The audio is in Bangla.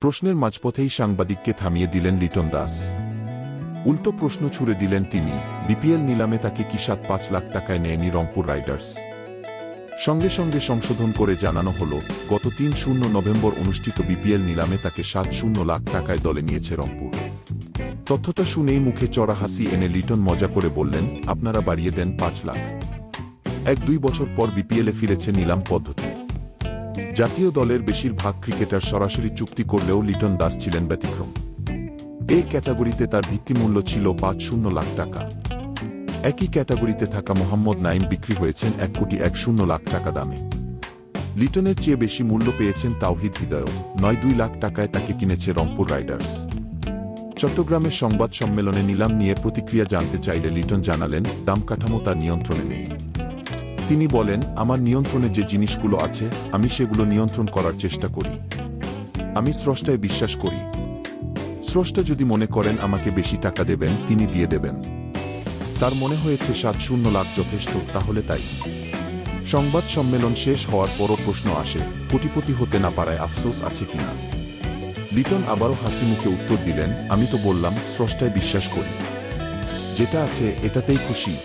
প্রশ্নের মাঝপথেই সাংবাদিককে থামিয়ে দিলেন লিটন দাস। উল্টো প্রশ্ন ছুড়ে দিলেন তিনি, বিপিএল নিলামে তাকে কি সাত পাঁচ লাখ টাকায় নেয়নি রংপুর রাইডার্স? সঙ্গে সঙ্গে সংশোধন করে জানানো হল, গত তিন শূন্য নভেম্বর অনুষ্ঠিত বিপিএল নিলামে তাকে সাত শূন্য লাখ টাকায় দলে নিয়েছে রংপুর। তথ্যটা শুনেই মুখে চড়া হাসি এনে লিটন মজা করে বললেন, আপনারা বাড়িয়ে দেন পাঁচ লাখ। এক দুই বছর পর বিপিএলে ফিরেছে নিলাম পদ্ধতি। জাতীয় দলের বেশিরভাগ ক্রিকেটার সরাসরি চুক্তি করলেও লিটন দাস ছিলেন ব্যতিক্রম। এই ক্যাটাগরিতে তার ভিত্তিমূল্য ছিল পাঁচ শূন্য লাখ টাকা। একই ক্যাটাগরিতে থাকা মোহাম্মদ নাইম বিক্রি হয়েছেন এক কোটি এক শূন্য লাখ টাকা দামে। লিটনের চেয়ে বেশি মূল্য পেয়েছেন তাওহিদ হৃদয় নয় দুই লাখ টাকায় তাকে কিনেছে রংপুর রাইডার্স। চট্টগ্রামের সংবাদ সম্মেলনে নিলাম নিয়ে প্রতিক্রিয়া জানতে চাইলে লিটন জানালেন, দাম কাঠামো তার নিয়ন্ত্রণে নেই। তিনি বলেন, আমার নিয়ন্ত্রণে যে জিনিসগুলো আছে, আমি সেগুলো নিয়ন্ত্রণ করার চেষ্টা করি। আমি স্রষ্টায় বিশ্বাস করি। স্রষ্টা যদি মনে করেন আমাকে বেশি টাকা দেবেন, তিনি দিয়ে দেবেন। তার মনে হয়েছে সাত শূন্য লাখ যথেষ্ট, তাহলে তাই। সংবাদ সম্মেলন শেষ হওয়ার পরও প্রশ্ন আসে, কোটিপতি হতে না পারায় আফসোস আছে কিনা লিটন আবারও হাসি মুখে উত্তর দিলেন, আমি তো বললাম, স্রষ্টায় বিশ্বাস করি। যেটা আছে, এটাতেই খুশি।